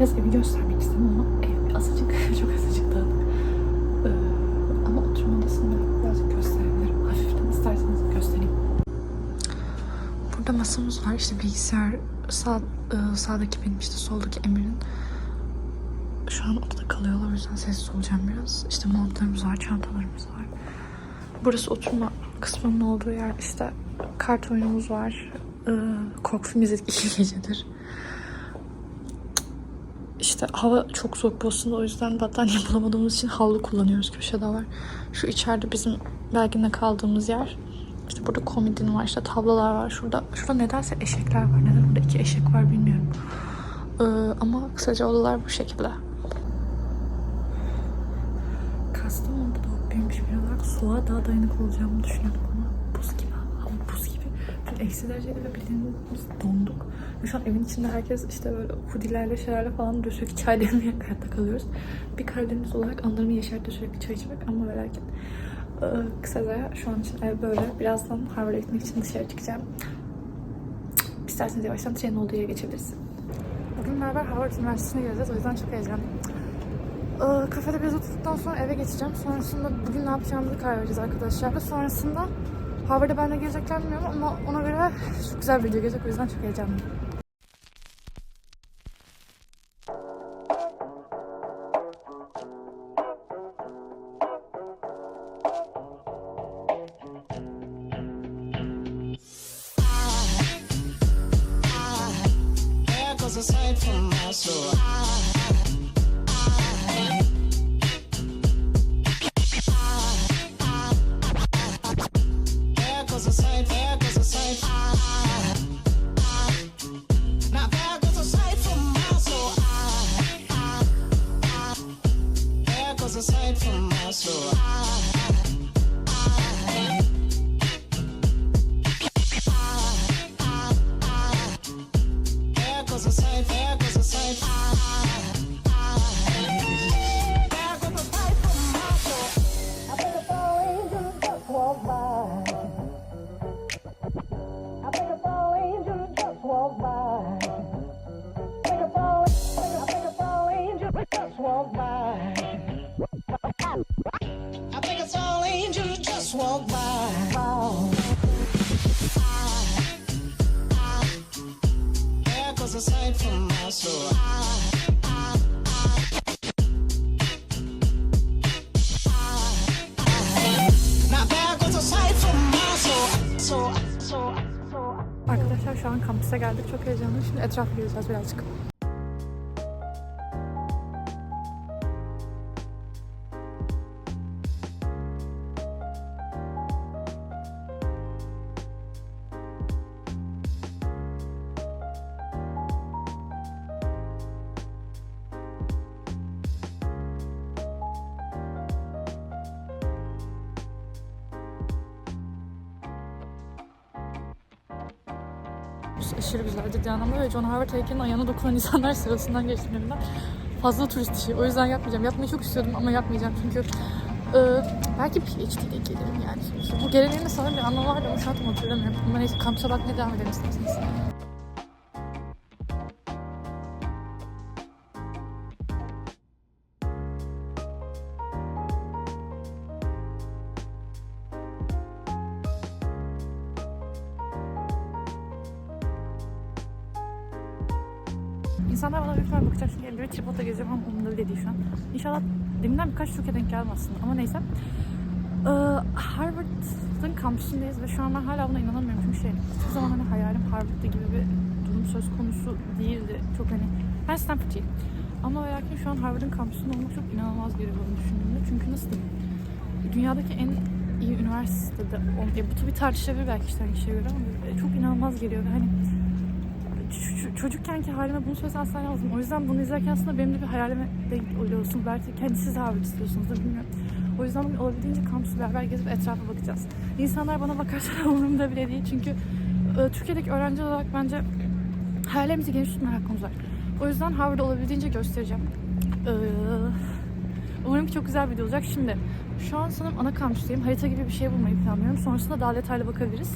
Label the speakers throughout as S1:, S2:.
S1: Biraz evi göstermek istedim ama ev azıcık, çok azıcık dağınık. Ee, ama oturma odasında birazcık gösterebilirim. Hafiften isterseniz göstereyim. Burada masamız var. İşte bilgisayar sağ, e, sağdaki benim işte soldaki Emir'in. Şu an odada kalıyorlar o yüzden sessiz olacağım biraz. İşte montlarımız var, çantalarımız var. Burası oturma kısmının olduğu yer. İşte kart oyunumuz var. Ee, korku filmi izledik iki gecedir. İşte hava çok soğuk Boston'da o yüzden battaniye bulamadığımız için havlu kullanıyoruz. Köşede var. Şu içeride bizim Belgin'de kaldığımız yer. İşte burada komodin var, işte tablolar var. Şurada şurada nedense eşekler var. Neden burada iki eşek var bilmiyorum. Ee, ama kısaca odalar bu şekilde. Kastamonu'da doğup büyümüş biri olarak soğuğa daha dayanıklı olacağımı düşünüyordum ama buz gibi. Hava buz gibi. Dün eksi derecede ve bildiğiniz donduk. Ve şu an evin içinde herkes işte böyle hoodilerle şeylerle falan diyor sürekli çay demleyerek hayatta kalıyoruz. Bir Karadeniz olarak anlarımı yeşertiyor sürekli çay içmek ama ve lakin ee, kısaca şu an için ev böyle. Birazdan Harvard'a gitmek için dışarı çıkacağım. İsterseniz yavaştan trenin olduğu yere geçebiliriz. Bugün beraber Harvard Üniversitesi'ne geleceğiz. O yüzden çok heyecanlıyım. Ee, kafede biraz oturduktan sonra eve geçeceğim. Sonrasında bugün ne yapacağımızı karar vereceğiz arkadaşlarla. Sonrasında Harvard'a benimle gelecekler bilmiyorum ama ona göre çok güzel bir video gelecek. O yüzden çok heyecanlıyım.
S2: Goes a sight. Now there goes a sight from my soul. Just walk by. There goes a sight my soul.
S1: Arkadaşlar şu an kampüse geldik. Çok heyecanlıyım. Şimdi etrafı gezeceğiz birazcık. Aşırı güzel ciddi anlamda ve John Harvard heykelinin ayağına dokunan insanlar sırasından geçtim yanından. Fazla turist işi. O yüzden yapmayacağım. Yapmayı çok istiyordum ama yapmayacağım çünkü e, belki PhD'de gelirim yani. Bu geleneğin de sanırım bir anlamı vardı şu an hatırlamıyorum. Ama neyse kampüse bakmaya devam edelim isterseniz. İnşallah deminden birkaç Türkiye denk gelmez aslında ama neyse. Ee, Harvard'ın kampüsündeyiz ve şu an ben hala buna inanamıyorum çünkü şey hiçbir zaman hani hayalim Harvard'da gibi bir durum söz konusu değildi. Çok hani ben Stanford'cıyım. Ama lakin şu an Harvard'ın kampüsünde olmak çok inanılmaz geliyor bana düşündüğümde. Çünkü nasıl diyeyim? Dünyadaki en iyi üniversitede, ol- ya bu tabii tartışılabilir belki işte hani kişiye göre ama çok inanılmaz geliyor. Ve hani çocukkenki halime bunu söylesen asla lazım. O yüzden bunu izlerken aslında benim de bir hayalime denk oluyorsunuz. Belki kendisi Harvard istiyorsunuz da bilmiyorum. O yüzden bugün olabildiğince kampüsü beraber gezip etrafa bakacağız. İnsanlar bana bakarsa umurumda bile değil. Çünkü e, Türkiye'deki öğrenci olarak bence hayallerimizi geniş tutma hakkımız var. O yüzden Harvard'ı olabildiğince göstereceğim. Ee, umarım ki çok güzel bir video olacak. Şimdi şu an sanırım ana kampüsteyim. Harita gibi bir şey bulmayı planlıyorum. Sonrasında daha detaylı bakabiliriz.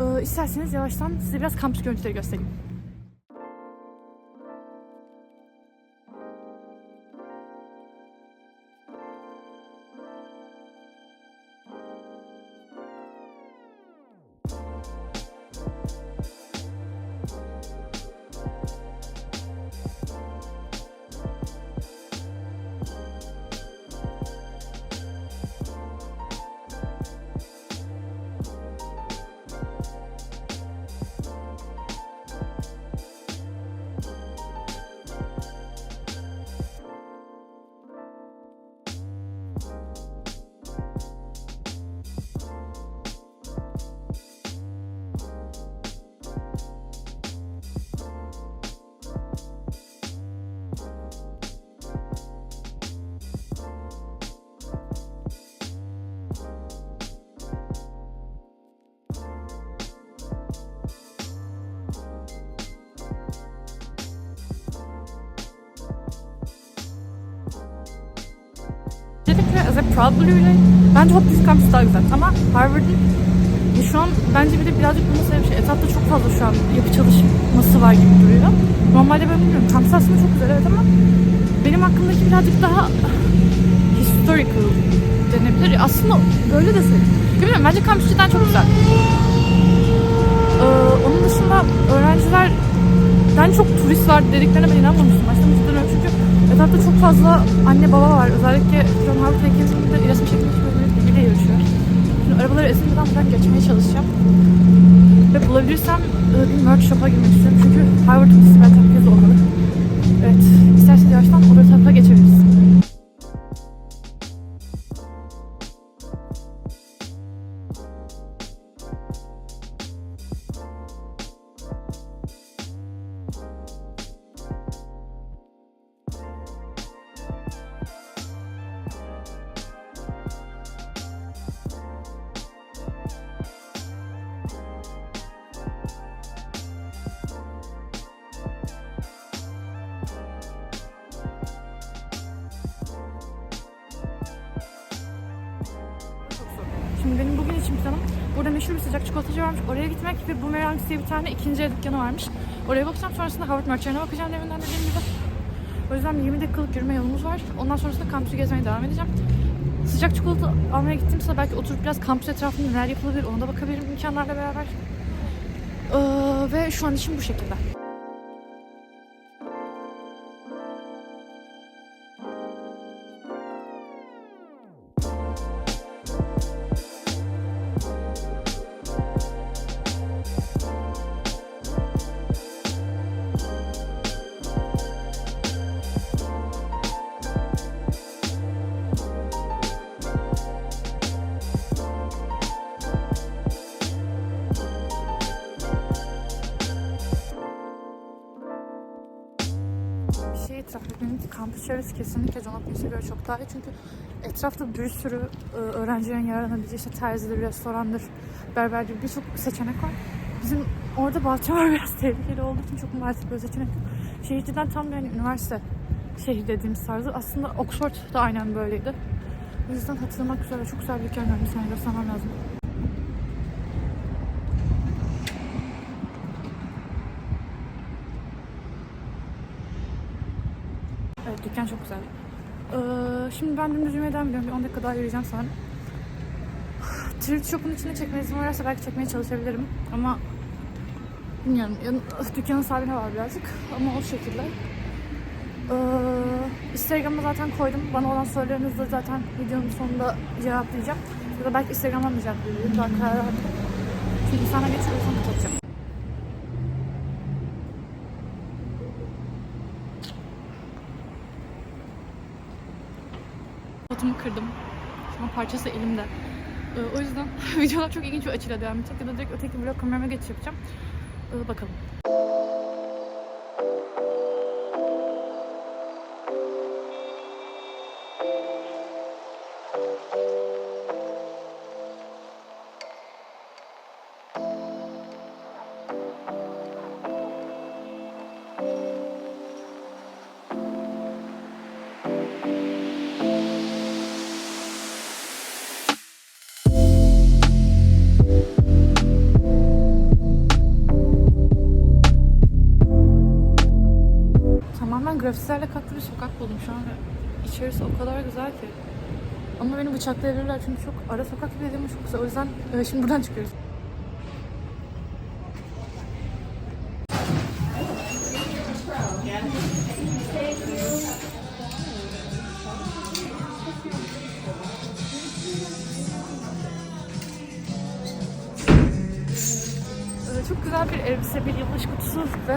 S1: Ee, isterseniz yavaştan size biraz kampüs görüntüleri göstereyim. Kesinlikle as a proud Blue'yle bence Hopkins kampüsü daha güzel. Ama Harvard'ın şu an bence bir de birazcık bunun sebebi şey. Etrafta çok fazla şu an yapı çalışması var gibi duruyor. Normalde ben bilmiyorum. Kampüs aslında çok güzel evet ama benim aklımdaki birazcık daha historical denebilir. Aslında böyle de söyleyeyim. Bilmiyorum bence kampüs cidden çok güzel. Ee, onun dışında öğrencilerden çok turist var dediklerine ben inanmamıştım. Başta cidden öyle çünkü etrafta çok fazla anne baba var. Özellikle John Harvard de resim böyle biriyle yarışıyor. Şimdi arabaları esinmeden buradan geçmeye çalışacağım. Ve bulabilirsem e, bir merch shop'a girmek istiyorum. Çünkü Harvard turist bence herkes olmalı. Evet, isterseniz yavaştan o Şimdi benim bugün için planım burada meşhur bir sıcak çikolatacı varmış. Oraya gitmek ve Boomerang diye bir tane ikinci el dükkanı varmış. Oraya bakacağım. Sonrasında Harvard Merchant'e bakacağım deminden dediğim gibi. O yüzden 20 dakikalık yürüme yolumuz var. Ondan sonrasında kampüsü gezmeye devam edeceğim. Sıcak çikolata almaya gittiğimde belki oturup biraz kampüs etrafında neler yapılabilir ona da bakabilirim imkanlarla beraber. Ee, ve şu an için bu şekilde. Çevresi kesinlikle John Hopkins'e göre çok daha iyi çünkü etrafta bir sürü e, öğrencilerin yararlanabileceği işte terzidir, restorandır, berberdir birçok seçenek var. Bizim orada Baltimore biraz tehlikeli olduğu için çok maalesef böyle seçenek yok. Şehir cidden tam yani üniversite şehir dediğimiz tarzı. Aslında Oxford da aynen böyleydi. O yüzden hatırlamak güzel ve çok güzel bir hikaye görmüş. Sana göstermem lazım. Evet dükkan çok güzel. Ee, şimdi ben dümdüz yürümeye ediyorum. Bir 10 dakika daha yürüyeceğim sanırım. Thrift shop'un içine çekmeye izin varsa belki çekmeye çalışabilirim. Ama bilmiyorum. Dükkanın sahibine var birazcık. Ama o şekilde. Ee, Instagram'a zaten koydum. Bana olan sorularınızı da zaten videonun sonunda cevaplayacağım. Ya da belki Instagram'dan da cevaplayabilirim. Daha karar vermedim. Çünkü sana geçiyorsam kapatacağım. Kırdım. An parçası elimde. Ee, o yüzden videolar çok ilginç bir açıyla devam edecek. Ya da direkt öteki vlog kamerama geçiş yapacağım. Ee, bakalım. Grafitilerle kaplı bir sokak buldum şu an. İçerisi o kadar güzel ki. Ama beni bıçaklayabilirler çünkü çok ara sokak gibi dediğim çok güzel. O yüzden e, şimdi buradan çıkıyoruz. Çok güzel bir elbise, bir yılbaşı kutusu ve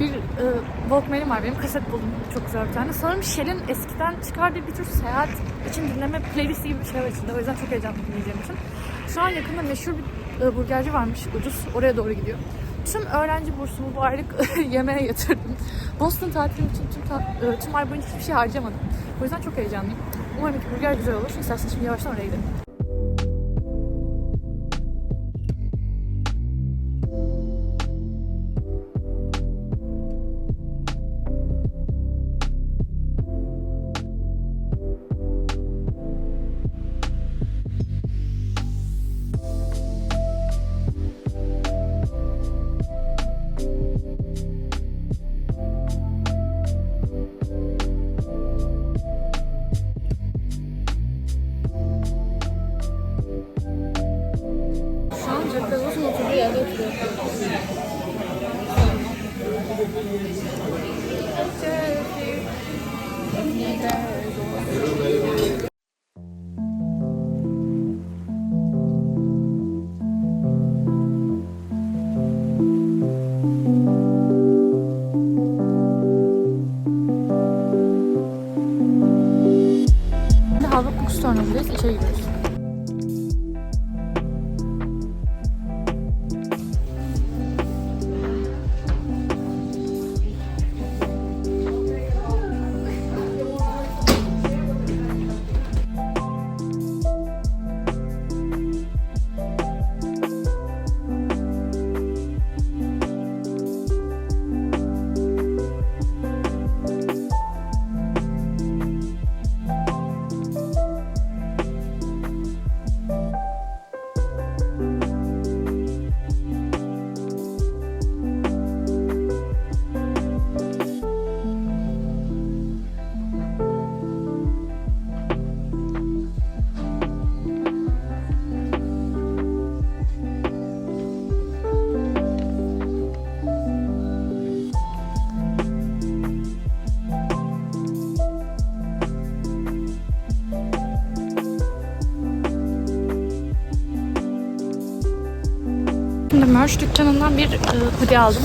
S1: bir e, Walkman'im var benim. Kaset buldum çok güzel bir tane. Sanırım Shell'in eskiden çıkardığı bir tür seyahat için dinleme playlisti gibi bir şey var içinde. O yüzden çok heyecanlıyım dinleyeceğim için. Şu an yakında meşhur bir e, burgerci varmış ucuz. Oraya doğru gidiyor. Tüm öğrenci bursumu bu aylık yemeğe yatırdım. Boston tatilim için tüm, ta- e, tüm ay boyunca hiçbir şey harcamadım. O yüzden çok heyecanlıyım. Umarım ki burger güzel olur. İsterseniz şimdi yavaştan oraya gidelim. Merch dükkanından bir e, hoodie aldım.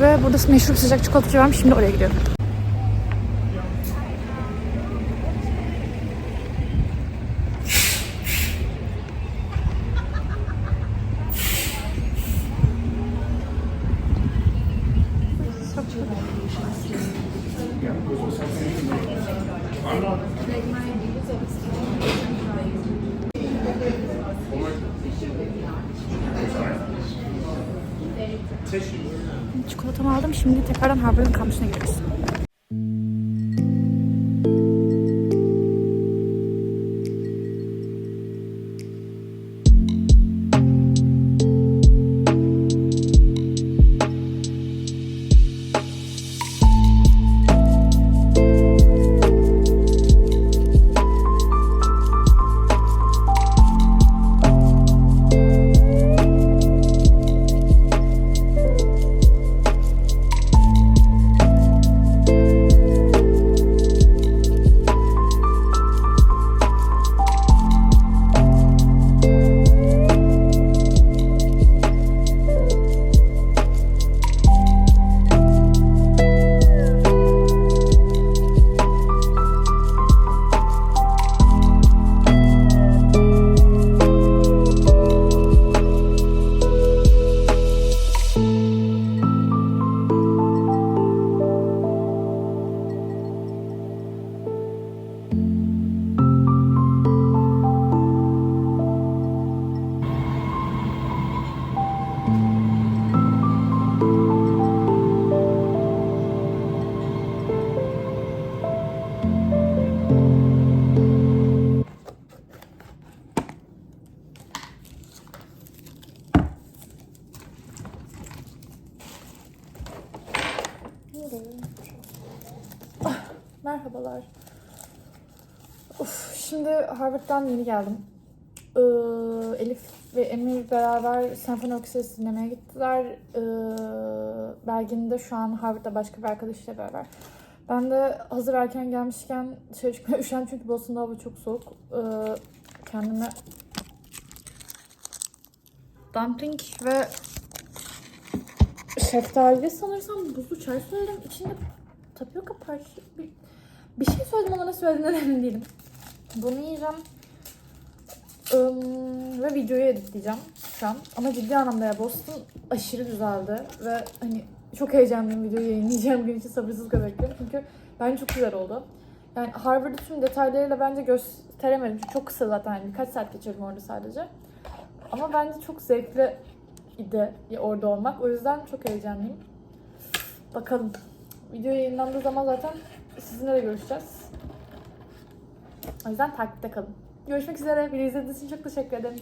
S1: Ve burada meşhur sıcak çikolatacı varmış. Şimdi oraya gidiyorum. Çikolatamı aldım. Şimdi tekrardan Harvard'ın kampüsüne gidiyoruz. Harvard'dan yeni geldim. Ee, Elif ve Emir beraber senfoni orkestrası dinlemeye gittiler. Ee, Belgin de şu an Harvard'da başka bir arkadaşıyla beraber. Ben de hazır erken gelmişken dışarı çıkmaya üşendim çünkü Boston'da hava çok soğuk. Ee, kendime dumpling ve şeftali sanırsam buzlu çay söyledim. İçinde tapioka parçası bir, bir şey söyledim ama ne söylediğimden emin değilim. Bunu yiyeceğim. Im, ve videoyu editleyeceğim şu an. Ama ciddi anlamda ya Boston aşırı güzeldi. Ve hani çok heyecanlıyım videoyu yayınlayacağım gün için sabırsızlıkla bekliyorum. Çünkü bence çok güzel oldu. Yani Harvard'ı tüm detaylarıyla bence gösteremedim. Çünkü çok kısa zaten. Yani birkaç saat geçirdim orada sadece. Ama bence çok zevkli idi orada olmak. O yüzden çok heyecanlıyım. Bakalım. Video yayınlandığı zaman zaten sizinle de görüşeceğiz. O yüzden takipte kalın. Görüşmek üzere. Beni izlediğiniz için çok teşekkür ederim.